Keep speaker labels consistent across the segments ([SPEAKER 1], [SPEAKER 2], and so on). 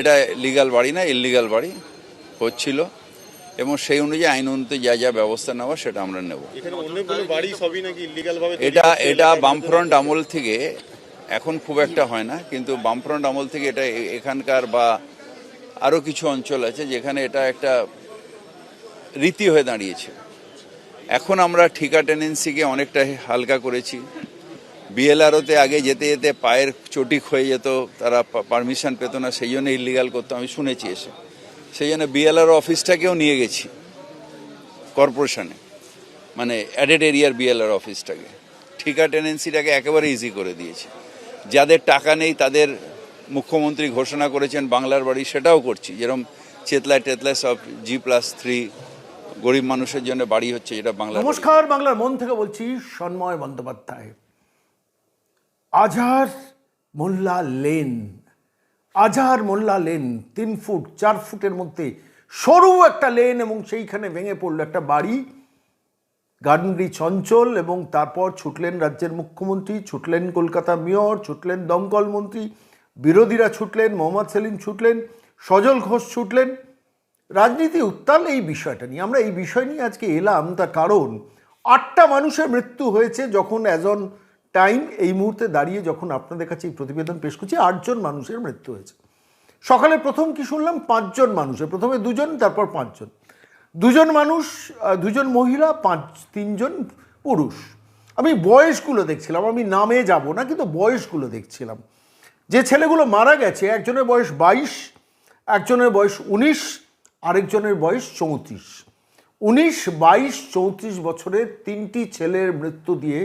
[SPEAKER 1] এটা লিগাল বাড়ি না ইলিগাল বাড়ি হচ্ছিল এবং সেই অনুযায়ী আইন অনুযায়ী যা যা ব্যবস্থা নেওয়া সেটা আমরা নেব এটা এটা বামফ্রন্ট আমল থেকে এখন খুব একটা হয় না কিন্তু বামফ্রন্ট আমল থেকে এটা এখানকার বা আরও কিছু অঞ্চল আছে যেখানে এটা একটা রীতি হয়ে দাঁড়িয়েছে এখন আমরা ঠিকা টেন্ডেন্সিকে অনেকটা হালকা করেছি বিএলআরওতে আগে যেতে যেতে পায়ের চটি ক্ষয়ে যেত তারা পারমিশন পেত না সেই জন্য ইলিগাল করতো আমি শুনেছি এসে সেই জন্য বিএলআরও অফিসটাকেও নিয়ে গেছি কর্পোরেশনে মানে অ্যাডেড এরিয়ার বিএলআর অফিসটাকে ঠিকা টেনেন্সিটাকে একেবারে ইজি করে দিয়েছি যাদের টাকা নেই তাদের মুখ্যমন্ত্রী ঘোষণা করেছেন বাংলার বাড়ি সেটাও করছি যেরকম চেতলায় টেতলায় সব জি প্লাস থ্রি গরিব মানুষের জন্য বাড়ি হচ্ছে যেটা বাংলা
[SPEAKER 2] নমস্কার বাংলার মন থেকে বলছি সন্ময় বন্দ্যোপাধ্যায় আজহার মোল্লা লেন আজহার মোল্লা লেন তিন ফুট চার ফুটের মধ্যে সরু একটা লেন এবং সেইখানে ভেঙে পড়ল একটা বাড়ি গার্ডেন ব্রিজ অঞ্চল এবং তারপর ছুটলেন রাজ্যের মুখ্যমন্ত্রী ছুটলেন কলকাতা মেয়র ছুটলেন দমকল মন্ত্রী বিরোধীরা ছুটলেন মোহাম্মদ সেলিম ছুটলেন সজল ঘোষ ছুটলেন রাজনীতি উত্তাল এই বিষয়টা নিয়ে আমরা এই বিষয় নিয়ে আজকে এলাম তার কারণ আটটা মানুষের মৃত্যু হয়েছে যখন অ্যাজন টাইম এই মুহূর্তে দাঁড়িয়ে যখন আপনাদের কাছে এই প্রতিবেদন পেশ করছি আটজন মানুষের মৃত্যু হয়েছে সকালে প্রথম কি শুনলাম পাঁচজন মানুষের প্রথমে দুজন তারপর পাঁচজন দুজন মানুষ দুজন মহিলা পাঁচ তিনজন পুরুষ আমি বয়সগুলো দেখছিলাম আমি নামে যাব না কিন্তু বয়সগুলো দেখছিলাম যে ছেলেগুলো মারা গেছে একজনের বয়স বাইশ একজনের বয়স উনিশ আরেকজনের বয়স চৌত্রিশ উনিশ বাইশ চৌত্রিশ বছরের তিনটি ছেলের মৃত্যু দিয়ে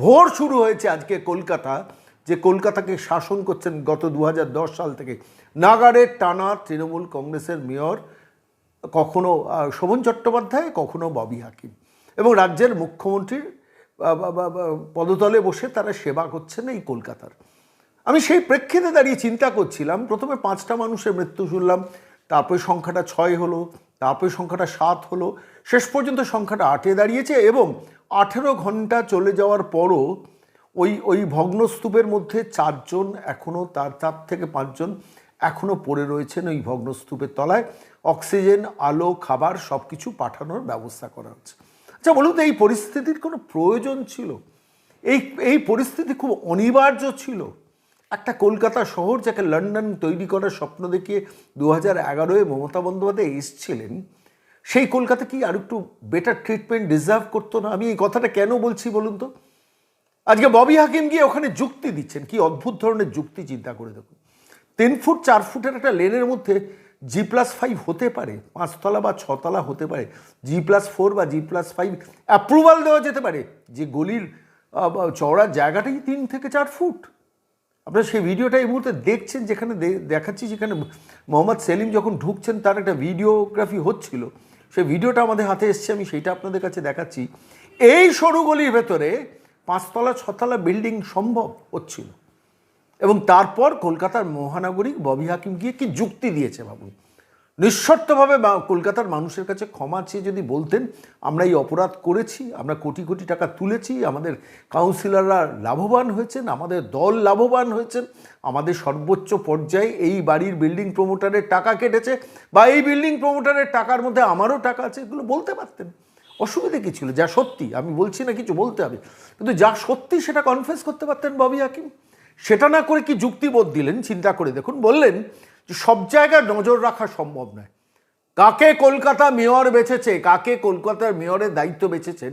[SPEAKER 2] ভোর শুরু হয়েছে আজকে কলকাতা যে কলকাতাকে শাসন করছেন গত দু সাল থেকে নাগারের টানা তৃণমূল কংগ্রেসের মেয়র কখনো শোভন চট্টোপাধ্যায় কখনো ববি হাকিম এবং রাজ্যের মুখ্যমন্ত্রীর পদতলে বসে তারা সেবা করছেন এই কলকাতার আমি সেই প্রেক্ষিতে দাঁড়িয়ে চিন্তা করছিলাম প্রথমে পাঁচটা মানুষের মৃত্যু শুনলাম তারপরে সংখ্যাটা ছয় হলো তারপরে সংখ্যাটা সাত হলো শেষ পর্যন্ত সংখ্যাটা আটে দাঁড়িয়েছে এবং আঠেরো ঘন্টা চলে যাওয়ার পরও ওই ওই ভগ্নস্তূপের মধ্যে চারজন এখনও তার চার থেকে পাঁচজন এখনও পড়ে রয়েছেন ওই ভগ্নস্তূপের তলায় অক্সিজেন আলো খাবার সব কিছু পাঠানোর ব্যবস্থা করা হচ্ছে আচ্ছা বলুন তো এই পরিস্থিতির কোনো প্রয়োজন ছিল এই এই পরিস্থিতি খুব অনিবার্য ছিল একটা কলকাতা শহর যাকে লন্ডন তৈরি করার স্বপ্ন দেখিয়ে দু হাজার এগারোয় মমতা বন্দ্যোপাধ্যায় এসছিলেন সেই কলকাতা কি আর একটু বেটার ট্রিটমেন্ট ডিজার্ভ করতো না আমি এই কথাটা কেন বলছি বলুন তো আজকে ববি হাকিম গিয়ে ওখানে যুক্তি দিচ্ছেন কি অদ্ভুত ধরনের যুক্তি চিন্তা করে দেখুন তিন ফুট চার ফুটের একটা লেনের মধ্যে জি প্লাস ফাইভ হতে পারে পাঁচতলা বা ছতলা হতে পারে জি প্লাস ফোর বা জি প্লাস ফাইভ অ্যাপ্রুভাল দেওয়া যেতে পারে যে গলির চওড়ার জায়গাটাই তিন থেকে চার ফুট আপনারা সেই ভিডিওটা এই মুহূর্তে দেখছেন যেখানে দেখাচ্ছি যেখানে মোহাম্মদ সেলিম যখন ঢুকছেন তার একটা ভিডিওগ্রাফি হচ্ছিল সে ভিডিওটা আমাদের হাতে এসছে আমি সেইটা আপনাদের কাছে দেখাচ্ছি এই সরুগলির ভেতরে পাঁচতলা ছতলা বিল্ডিং সম্ভব হচ্ছিল এবং তারপর কলকাতার মহানগরী ববি হাকিম গিয়ে কি যুক্তি দিয়েছে ভাবুন নিঃশর্তভাবে কলকাতার মানুষের কাছে ক্ষমা চেয়ে যদি বলতেন আমরা এই অপরাধ করেছি আমরা কোটি কোটি টাকা তুলেছি আমাদের কাউন্সিলররা লাভবান হয়েছেন আমাদের দল লাভবান হয়েছেন আমাদের সর্বোচ্চ পর্যায়ে এই বাড়ির বিল্ডিং প্রমোটারের টাকা কেটেছে বা এই বিল্ডিং প্রমোটারের টাকার মধ্যে আমারও টাকা আছে এগুলো বলতে পারতেন অসুবিধে কী ছিল যা সত্যি আমি বলছি না কিছু বলতে হবে কিন্তু যা সত্যি সেটা কনফেস করতে পারতেন ববি হাকিম সেটা না করে কি যুক্তিবোধ দিলেন চিন্তা করে দেখুন বললেন যে সব জায়গায় নজর রাখা সম্ভব নয় কাকে কলকাতা মেয়র বেছেছে কাকে কলকাতার মেয়রের দায়িত্ব বেছেছেন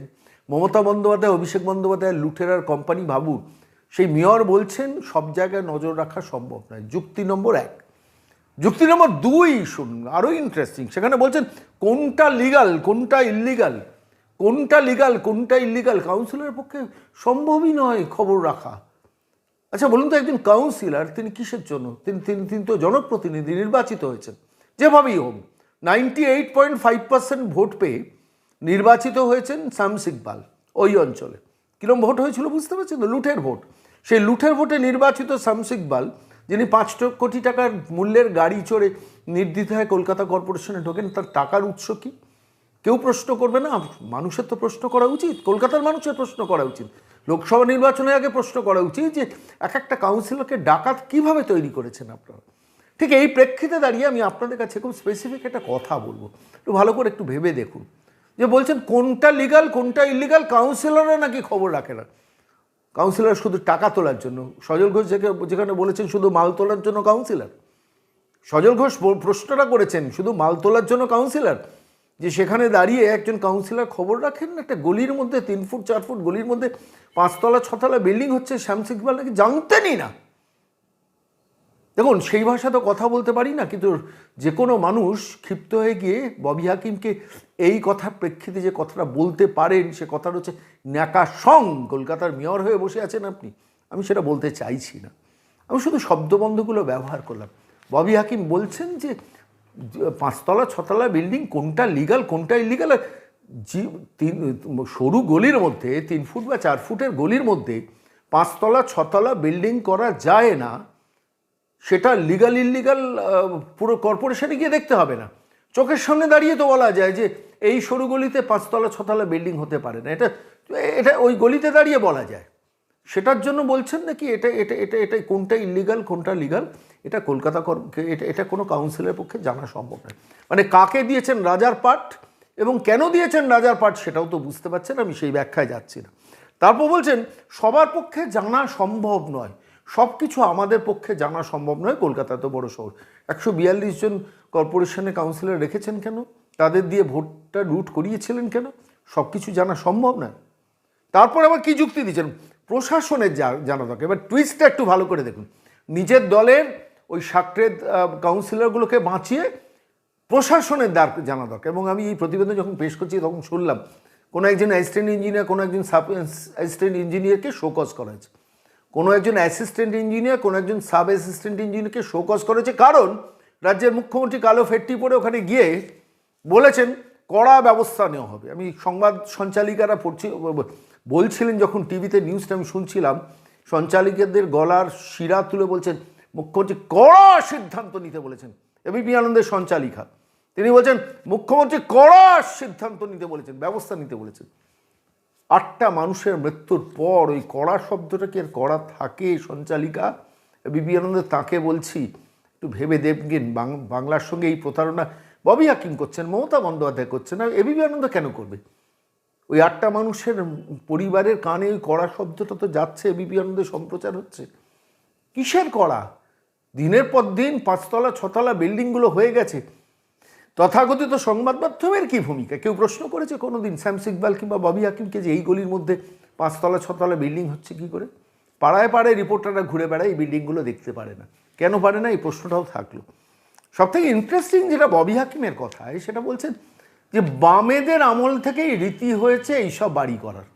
[SPEAKER 2] মমতা বন্দ্যোপাধ্যায় অভিষেক বন্দ্যোপাধ্যায় লুঠেরার কোম্পানি ভাবুন সেই মেয়র বলছেন সব জায়গায় নজর রাখা সম্ভব নয় যুক্তি নম্বর এক যুক্তি নম্বর দুই শুনুন আরও ইন্টারেস্টিং সেখানে বলছেন কোনটা লিগাল কোনটা ইলিগাল কোনটা লিগাল কোনটা ইল্লিগাল কাউন্সিলের পক্ষে সম্ভবই নয় খবর রাখা আচ্ছা বলুন তো একজন কাউন্সিলার তিনি কিসের জন্য তিনি তিনি তিনি তো জনপ্রতিনিধি নির্বাচিত হয়েছেন যেভাবেই হোক ninety eight point five percent vote পেয়ে নির্বাচিত হয়েছেন শামস ইকবাল ওই অঞ্চলে কীরকম ভোট হয়েছিল বুঝতে পারছেন তো লুঠের ভোট সেই লুঠের ভোটে নির্বাচিত শামস ইকবাল যিনি পাঁচ কোটি টাকার মূল্যের গাড়ি চড়ে হয় কলকাতা কর্পোরেশনে ঢোকেন তার টাকার উৎস কী কেউ প্রশ্ন করবে না মানুষের তো প্রশ্ন করা উচিত কলকাতার মানুষের প্রশ্ন করা উচিত লোকসভা নির্বাচনের আগে প্রশ্ন করা উচিত যে এক একটা কাউন্সিলরকে ডাকাত কিভাবে তৈরি করেছেন আপনারা ঠিক এই প্রেক্ষিতে দাঁড়িয়ে আমি আপনাদের কাছে খুব স্পেসিফিক একটা কথা বলবো একটু ভালো করে একটু ভেবে দেখুন যে বলছেন কোনটা লিগাল কোনটা ইলিগাল কাউন্সিলররা নাকি খবর রাখে না কাউন্সিলর শুধু টাকা তোলার জন্য সজল ঘোষ যেখানে বলেছেন শুধু মাল তোলার জন্য কাউন্সিলর সজল ঘোষ প্রশ্নটা করেছেন শুধু মাল তোলার জন্য কাউন্সিলর যে সেখানে দাঁড়িয়ে একজন কাউন্সিলর খবর রাখেন একটা গলির মধ্যে তিন ফুট চার ফুট গলির মধ্যে পাঁচতলা ছতলা বিল্ডিং হচ্ছে শ্যাম সিকবাল নাকি জানতেনই না দেখুন সেই ভাষা তো কথা বলতে পারি না কিন্তু যে কোনো মানুষ ক্ষিপ্ত হয়ে গিয়ে ববি হাকিমকে এই কথার প্রেক্ষিতে যে কথাটা বলতে পারেন সে কথাটা হচ্ছে ন্যাকা সং কলকাতার মেয়র হয়ে বসে আছেন আপনি আমি সেটা বলতে চাইছি না আমি শুধু শব্দবন্ধগুলো ব্যবহার করলাম ববি হাকিম বলছেন যে পাঁচতলা ছতলা বিল্ডিং কোনটা লিগাল কোনটা ইলিগাল জি তিন সরু গলির মধ্যে তিন ফুট বা চার ফুটের গলির মধ্যে পাঁচতলা ছতলা বিল্ডিং করা যায় না সেটা লিগাল ইলিগাল পুরো কর্পোরেশনে গিয়ে দেখতে হবে না চোখের সামনে দাঁড়িয়ে তো বলা যায় যে এই সরু গলিতে পাঁচতলা ছতলা বিল্ডিং হতে পারে না এটা এটা ওই গলিতে দাঁড়িয়ে বলা যায় সেটার জন্য বলছেন নাকি এটা এটা এটা এটা কোনটা ইলিগাল কোনটা লিগাল এটা কলকাতা এটা এটা কোনো কাউন্সিলের পক্ষে জানা সম্ভব নয় মানে কাকে দিয়েছেন রাজার পাঠ এবং কেন দিয়েছেন রাজার পাঠ সেটাও তো বুঝতে পারছেন আমি সেই ব্যাখ্যায় যাচ্ছি না তারপর বলছেন সবার পক্ষে জানা সম্ভব নয় সব কিছু আমাদের পক্ষে জানা সম্ভব নয় কলকাতা তো বড় শহর একশো বিয়াল্লিশ জন কর্পোরেশনে কাউন্সিলর রেখেছেন কেন তাদের দিয়ে ভোটটা রুট করিয়েছিলেন কেন সব কিছু জানা সম্ভব নয় তারপর আবার কি যুক্তি দিচ্ছেন প্রশাসনের জানা দরকার এবার টুইস্টটা একটু ভালো করে দেখুন নিজের দলের ওই সাকরেদ কাউন্সিলরগুলোকে বাঁচিয়ে প্রশাসনের দ্বার জানা দরকার এবং আমি এই প্রতিবেদন যখন পেশ করছি তখন শুনলাম কোনো একজন অ্যাসিস্ট্যান্ট ইঞ্জিনিয়ার কোনো একজন সাব অ্যাসিস্ট্যান্ট ইঞ্জিনিয়ারকে শোকজ করেছে কোনো একজন অ্যাসিস্ট্যান্ট ইঞ্জিনিয়ার কোনো একজন সাব অ্যাসিস্ট্যান্ট ইঞ্জিনিয়ারকে শোকজ করেছে কারণ রাজ্যের মুখ্যমন্ত্রী কালো ফেটটি পরে ওখানে গিয়ে বলেছেন কড়া ব্যবস্থা নেওয়া হবে আমি সংবাদ সঞ্চালিকারা পড়ছি বলছিলেন যখন টিভিতে নিউজটা আমি শুনছিলাম সঞ্চালিকাদের গলার শিরা তুলে বলছেন মুখ্যমন্ত্রী কড়া সিদ্ধান্ত নিতে বলেছেন এবিপি আনন্দের সঞ্চালিকা তিনি বলছেন মুখ্যমন্ত্রী কড়া সিদ্ধান্ত নিতে বলেছেন ব্যবস্থা নিতে বলেছেন আটটা মানুষের মৃত্যুর পর ওই কড়া শব্দটা কি আর কড়া থাকে সঞ্চালিকা বিবি আনন্দে তাকে বলছি একটু ভেবে দেখবেন বাংলার সঙ্গে এই প্রতারণা ববি হাকিম করছেন মমতা বন্দ্যোপাধ্যায় করছেন না এবিবি আনন্দ কেন করবে ওই আটটা মানুষের পরিবারের কানে ওই কড়া শব্দটা তো যাচ্ছে এবিপি আনন্দে সম্প্রচার হচ্ছে কিসের কড়া দিনের পর দিন পাঁচতলা ছতলা বিল্ডিংগুলো হয়ে গেছে তথাকথিত সংবাদ মাধ্যমের কী ভূমিকা কেউ প্রশ্ন করেছে কোনো দিন শ্যাম সিকবাল কিংবা ববি হাকিমকে যে এই গলির মধ্যে পাঁচতলা ছতলা বিল্ডিং হচ্ছে কি করে পাড়ায় পাড়ায় রিপোর্টাররা ঘুরে বেড়ায় এই বিল্ডিংগুলো দেখতে পারে না কেন পারে না এই প্রশ্নটাও থাকলো সবথেকে ইন্টারেস্টিং যেটা ববি হাকিমের কথা সেটা বলছেন যে বামেদের আমল থেকেই রীতি হয়েছে এইসব বাড়ি করার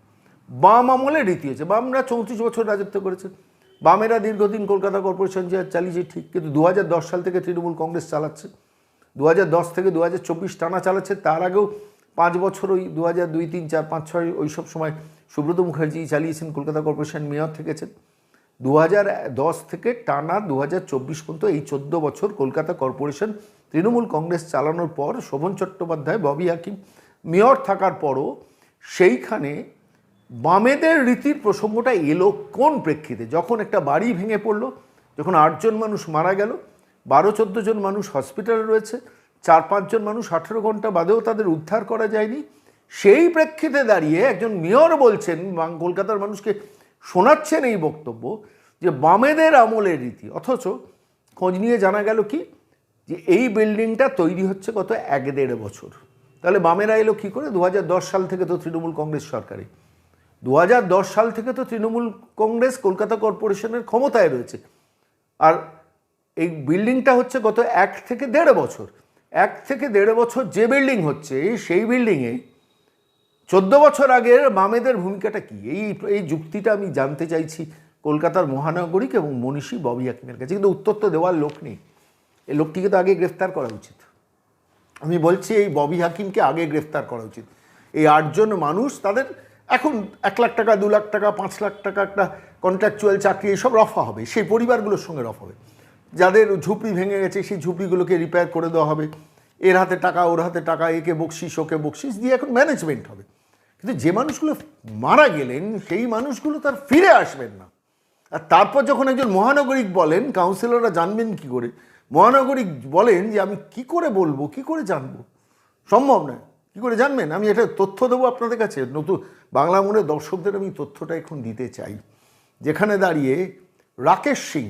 [SPEAKER 2] বাম আমলে রীতি হয়েছে বামরা চৌত্রিশ বছর রাজত্ব করেছে বামেরা দীর্ঘদিন কলকাতা কর্পোরেশন যে চালিয়েছে ঠিক কিন্তু দু সাল থেকে তৃণমূল কংগ্রেস চালাচ্ছে দু থেকে দু টানা চালাচ্ছে তার আগেও পাঁচ বছর ওই দু হাজার দুই তিন চার পাঁচ ছয় ওই সব সময় সুব্রত মুখার্জি চালিয়েছেন কলকাতা কর্পোরেশন মেয়র থেকেছেন দু দশ থেকে টানা দু পর্যন্ত এই চোদ্দো বছর কলকাতা কর্পোরেশন তৃণমূল কংগ্রেস চালানোর পর শোভন চট্টোপাধ্যায় ববি হাকিম মেয়র থাকার পরও সেইখানে বামেদের রীতির প্রসঙ্গটা এলো কোন প্রেক্ষিতে যখন একটা বাড়ি ভেঙে পড়লো যখন আটজন মানুষ মারা গেল বারো চোদ্দো জন মানুষ হসপিটালে রয়েছে চার পাঁচজন মানুষ আঠেরো ঘন্টা বাদেও তাদের উদ্ধার করা যায়নি সেই প্রেক্ষিতে দাঁড়িয়ে একজন মেয়র বলছেন কলকাতার মানুষকে শোনাচ্ছেন এই বক্তব্য যে বামেদের আমলের রীতি অথচ খোঁজ নিয়ে জানা গেল কি যে এই বিল্ডিংটা তৈরি হচ্ছে গত এক দেড় বছর তাহলে বামেরা এলো কী করে দু সাল থেকে তো তৃণমূল কংগ্রেস সরকারে দু সাল থেকে তো তৃণমূল কংগ্রেস কলকাতা কর্পোরেশনের ক্ষমতায় রয়েছে আর এই বিল্ডিংটা হচ্ছে গত এক থেকে দেড় বছর এক থেকে দেড় বছর যে বিল্ডিং হচ্ছে সেই বিল্ডিংয়ে চোদ্দ বছর আগের বামেদের ভূমিকাটা কি এই এই যুক্তিটা আমি জানতে চাইছি কলকাতার মহানগরিক এবং মনীষী ববি হাকিমের কাছে কিন্তু উত্তর তো দেওয়ার লোক নেই এই লোকটিকে তো আগে গ্রেফতার করা উচিত আমি বলছি এই ববি হাকিমকে আগে গ্রেফতার করা উচিত এই আটজন মানুষ তাদের এখন এক লাখ টাকা দু লাখ টাকা পাঁচ লাখ টাকা একটা কন্ট্রাকচুয়াল চাকরি এসব রফা হবে সেই পরিবারগুলোর সঙ্গে রফা হবে যাদের ঝুপড়ি ভেঙে গেছে সেই ঝুপড়িগুলোকে রিপেয়ার করে দেওয়া হবে এর হাতে টাকা ওর হাতে টাকা একে বকশিস ওকে বকশিস দিয়ে এখন ম্যানেজমেন্ট হবে কিন্তু যে মানুষগুলো মারা গেলেন সেই মানুষগুলো তার ফিরে আসবেন না আর তারপর যখন একজন মহানগরিক বলেন কাউন্সিলররা জানবেন কি করে মহানগরিক বলেন যে আমি কি করে বলবো কি করে জানবো সম্ভব নয় কী করে জানবেন আমি এটা তথ্য দেবো আপনাদের কাছে নতুন বাংলা মনে দর্শকদের আমি তথ্যটা এখন দিতে চাই যেখানে দাঁড়িয়ে রাকেশ সিং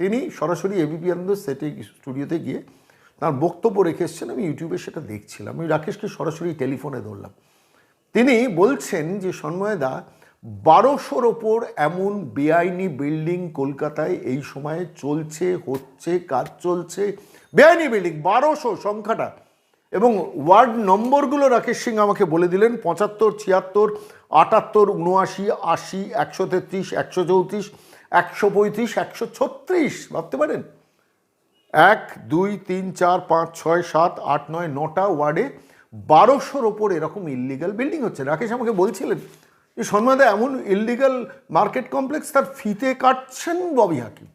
[SPEAKER 2] তিনি সরাসরি এবিপি আনন্দ সেটে স্টুডিওতে গিয়ে তার বক্তব্য রেখে এসছেন আমি ইউটিউবে সেটা দেখছিলাম আমি রাকেশকে সরাসরি টেলিফোনে ধরলাম তিনি বলছেন যে সন্ময়দা বারোশোর ওপর এমন বেআইনি বিল্ডিং কলকাতায় এই সময়ে চলছে হচ্ছে কাজ চলছে বেআইনি বিল্ডিং বারোশো সংখ্যাটা এবং ওয়ার্ড নম্বরগুলো রাকেশ সিং আমাকে বলে দিলেন পঁচাত্তর ছিয়াত্তর আটাত্তর উনআশি আশি একশো তেত্রিশ একশো চৌত্রিশ একশো পঁয়ত্রিশ একশো ছত্রিশ ভাবতে পারেন এক দুই তিন চার পাঁচ ছয় সাত আট নয় নটা ওয়ার্ডে বারোশোর ওপর এরকম ইললিগাল বিল্ডিং হচ্ছে রাকেশ আমাকে বলছিলেন যে সন্মাদা এমন ইললিগাল মার্কেট কমপ্লেক্স তার ফিতে কাটছেন ববি হাকিম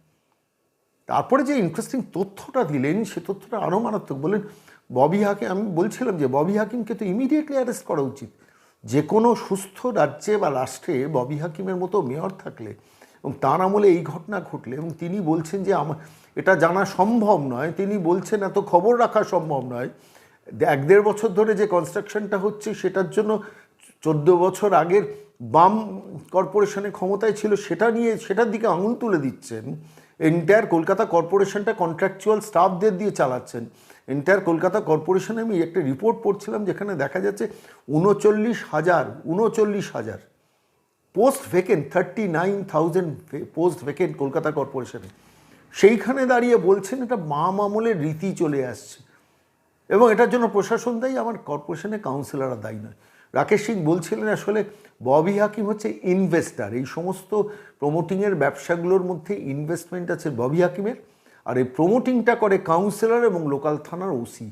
[SPEAKER 2] তারপরে যে ইন্টারেস্টিং তথ্যটা দিলেন সে তথ্যটা আরও মারাত্মক বলেন ববি হাকিম আমি বলছিলাম যে ববি হাকিমকে তো ইমিডিয়েটলি অ্যারেস্ট করা উচিত যে কোনো সুস্থ রাজ্যে বা রাষ্ট্রে ববি হাকিমের মতো মেয়র থাকলে এবং তার আমলে এই ঘটনা ঘটলে এবং তিনি বলছেন যে আমার এটা জানা সম্ভব নয় তিনি বলছেন এত খবর রাখা সম্ভব নয় এক দেড় বছর ধরে যে কনস্ট্রাকশনটা হচ্ছে সেটার জন্য চোদ্দ বছর আগের বাম কর্পোরেশনে ক্ষমতায় ছিল সেটা নিয়ে সেটার দিকে আঙুল তুলে দিচ্ছেন এন্টায়ার কলকাতা কর্পোরেশনটা কন্ট্রাকচুয়াল স্টাফদের দিয়ে চালাচ্ছেন এন্টায়ার কলকাতা কর্পোরেশনে আমি একটা রিপোর্ট পড়ছিলাম যেখানে দেখা যাচ্ছে উনচল্লিশ হাজার উনচল্লিশ হাজার post vacant thirty nine thousand post vacant Kolkata কর্পোরেশনে সেইখানে দাঁড়িয়ে বলছেন এটা মা মামলের রীতি চলে আসছে এবং এটার জন্য প্রশাসন দায়ী আমার কর্পোরেশনের কাউন্সিলাররা দায়ী নয় রাকেশ সিং বলছিলেন আসলে ববি হাকিম হচ্ছে ইনভেস্টার এই সমস্ত প্রমোটিংয়ের ব্যবসাগুলোর মধ্যে ইনভেস্টমেন্ট আছে ববি হাকিমের আর এই প্রমোটিংটা করে কাউন্সিলর এবং লোকাল থানার ওসি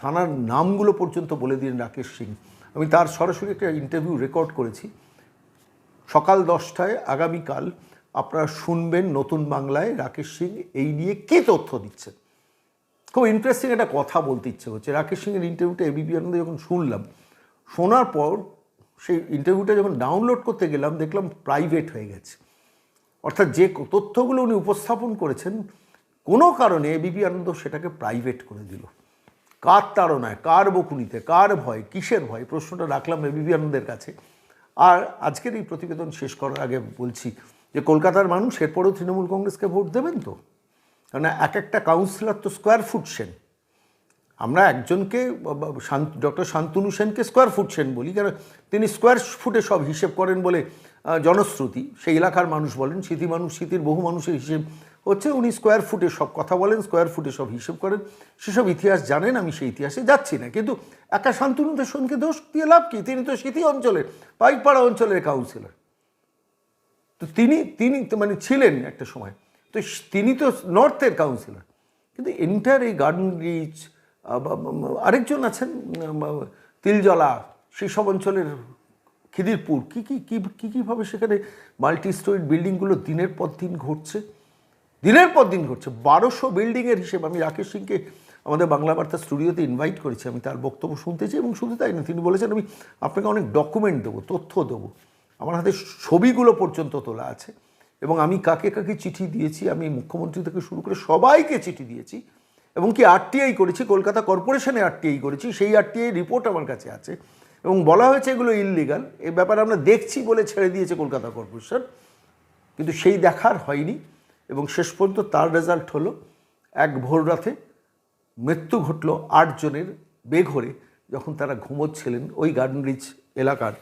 [SPEAKER 2] থানার নামগুলো পর্যন্ত বলে দিন রাকেশ সিং আমি তার সরাসরি একটা ইন্টারভিউ রেকর্ড করেছি সকাল দশটায় আগামীকাল আপনারা শুনবেন নতুন বাংলায় রাকেশ সিং এই নিয়ে কে তথ্য দিচ্ছে খুব ইন্টারেস্টিং একটা কথা বলতে ইচ্ছে হচ্ছে রাকেশ সিংয়ের ইন্টারভিউটা এবিপি আনন্দে যখন শুনলাম শোনার পর সেই ইন্টারভিউটা যখন ডাউনলোড করতে গেলাম দেখলাম প্রাইভেট হয়ে গেছে অর্থাৎ যে তথ্যগুলো উনি উপস্থাপন করেছেন কোনো কারণে বিপি আনন্দ সেটাকে প্রাইভেট করে দিল কার তাড়নায় কার বকুনিতে কার ভয় কিসের ভয় প্রশ্নটা রাখলাম বিপি আনন্দের কাছে আর আজকের এই প্রতিবেদন শেষ করার আগে বলছি যে কলকাতার মানুষ এরপরেও তৃণমূল কংগ্রেসকে ভোট দেবেন তো কেন এক একটা কাউন্সিলর তো স্কোয়ার ফুট সেন আমরা একজনকে ডক্টর শান্তনু সেনকে স্কোয়ার ফুট সেন বলি কেন তিনি স্কোয়ার ফুটে সব হিসেব করেন বলে জনশ্রুতি সেই এলাকার মানুষ বলেন স্মৃতি মানুষ স্মৃতির বহু মানুষের হিসেব হচ্ছে উনি স্কোয়ার ফুটে সব কথা বলেন স্কোয়ার ফুটে সব হিসেব করেন সেসব ইতিহাস জানেন আমি সেই ইতিহাসে যাচ্ছি না কিন্তু একা শান্তনু সঙ্গে দোষ দিয়ে লাভ কি তিনি তো সেটি অঞ্চলের পাইকপাড়া অঞ্চলের কাউন্সিলর তো তিনি তিনি তো মানে ছিলেন একটা সময় তো তিনি তো নর্থের কাউন্সিলর কিন্তু এন্টার এই গার্ডেন রিচ আরেকজন আছেন তিলজলা সেই সব অঞ্চলের খিদিরপুর কী কী কী কীভাবে সেখানে মাল্টি স্টোরিড বিল্ডিংগুলো দিনের পর দিন ঘটছে দিনের পর দিন ঘটছে বারোশো বিল্ডিংয়ের হিসেব আমি রাকেশ সিংকে আমাদের বাংলা বার্তা স্টুডিওতে ইনভাইট করেছি আমি তার বক্তব্য শুনতে চাই এবং শুধু তাই না তিনি বলেছেন আমি আপনাকে অনেক ডকুমেন্ট দেবো তথ্য দেবো আমার হাতে ছবিগুলো পর্যন্ত তোলা আছে এবং আমি কাকে কাকে চিঠি দিয়েছি আমি মুখ্যমন্ত্রী থেকে শুরু করে সবাইকে চিঠি দিয়েছি এবং কি আরটিআই করেছি কলকাতা কর্পোরেশনে আরটিআই করেছি সেই আরটিআই রিপোর্ট আমার কাছে আছে এবং বলা হয়েছে এগুলো ইললিগাল এ ব্যাপারে আমরা দেখছি বলে ছেড়ে দিয়েছে কলকাতা কর্পোরেশন কিন্তু সেই দেখার হয়নি এবং শেষ পর্যন্ত তার রেজাল্ট হলো এক ভোর রাতে মৃত্যু ঘটল আটজনের বেঘরে যখন তারা ঘুমোচ্ছিলেন ওই গার্ডেন রিচ এলাকার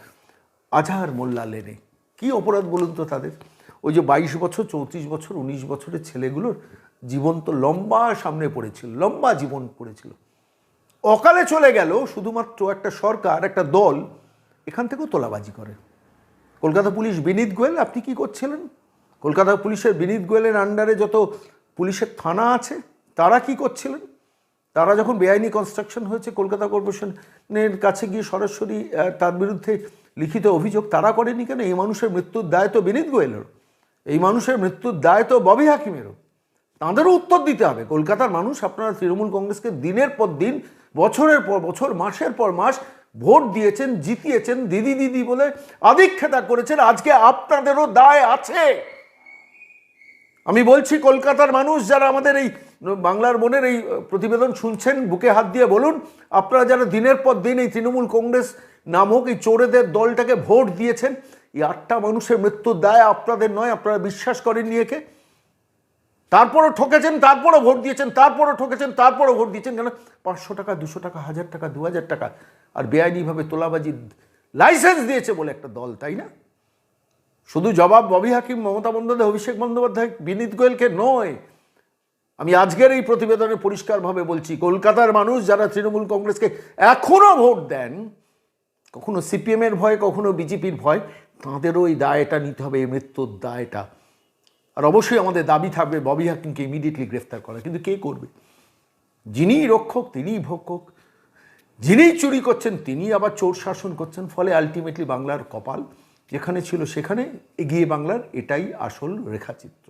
[SPEAKER 2] আজহার মোল্লা লেনে কী অপরাধ বলুন তো তাদের ওই যে বাইশ বছর চৌত্রিশ বছর উনিশ বছরের ছেলেগুলোর জীবন তো লম্বা সামনে পড়েছিল লম্বা জীবন পড়েছিল অকালে চলে গেল শুধুমাত্র একটা সরকার একটা দল এখান থেকেও তোলাবাজি করে কলকাতা পুলিশ বিনীত গোয়েল আপনি কি করছিলেন কলকাতা পুলিশের বিনীত গোয়েলের আন্ডারে যত পুলিশের থানা আছে তারা কি করছিলেন তারা যখন বেআইনি কনস্ট্রাকশন হয়েছে কলকাতা কর্পোরেশনের কাছে গিয়ে সরাসরি তার বিরুদ্ধে লিখিত অভিযোগ তারা করেনি কেন এই মানুষের মৃত্যুর দায় তো বিনীত গোয়েলেরও এই মানুষের মৃত্যুর দায় তো ববি হাকিমেরও তাঁদেরও উত্তর দিতে হবে কলকাতার মানুষ আপনারা তৃণমূল কংগ্রেসকে দিনের পর দিন বছরের পর বছর মাসের পর মাস ভোট দিয়েছেন জিতিয়েছেন দিদি দিদি বলে আধিক্ষেতা করেছেন আজকে আপনাদেরও দায় আছে আমি বলছি কলকাতার মানুষ যারা আমাদের এই বাংলার মনের এই প্রতিবেদন শুনছেন বুকে হাত দিয়ে বলুন আপনারা যারা দিনের পর দিন এই তৃণমূল কংগ্রেস নামক এই চোরেদের দলটাকে ভোট দিয়েছেন এই আটটা মানুষের মৃত্যুর দায় আপনাদের নয় আপনারা বিশ্বাস করেন একে তারপরও ঠকেছেন তারপরও ভোট দিয়েছেন তারপরও ঠকেছেন তারপরও ভোট দিয়েছেন কেন পাঁচশো টাকা দুশো টাকা হাজার টাকা দু হাজার টাকা আর বেআইনিভাবে তোলাবাজি লাইসেন্স দিয়েছে বলে একটা দল তাই না শুধু জবাব ববি হাকিম মমতা বন্দ্যোপাধ্যায় অভিষেক বন্দ্যোপাধ্যায় বিনীত গোয়েলকে নয় আমি আজকের এই প্রতিবেদনে পরিষ্কারভাবে বলছি কলকাতার মানুষ যারা তৃণমূল কংগ্রেসকে এখনও ভোট দেন কখনো সিপিএমের ভয় কখনো বিজেপির ভয় তাঁদেরও এই দায়টা নিতে হবে এই মৃত্যুর দায়টা আর অবশ্যই আমাদের দাবি থাকবে ববি হাকিমকে ইমিডিয়েটলি গ্রেফতার করা কিন্তু কে করবে যিনি রক্ষক তিনিই ভক্ষক যিনি চুরি করছেন তিনি আবার চোর শাসন করছেন ফলে আলটিমেটলি বাংলার কপাল যেখানে ছিল সেখানে এগিয়ে বাংলার এটাই আসল রেখাচিত্র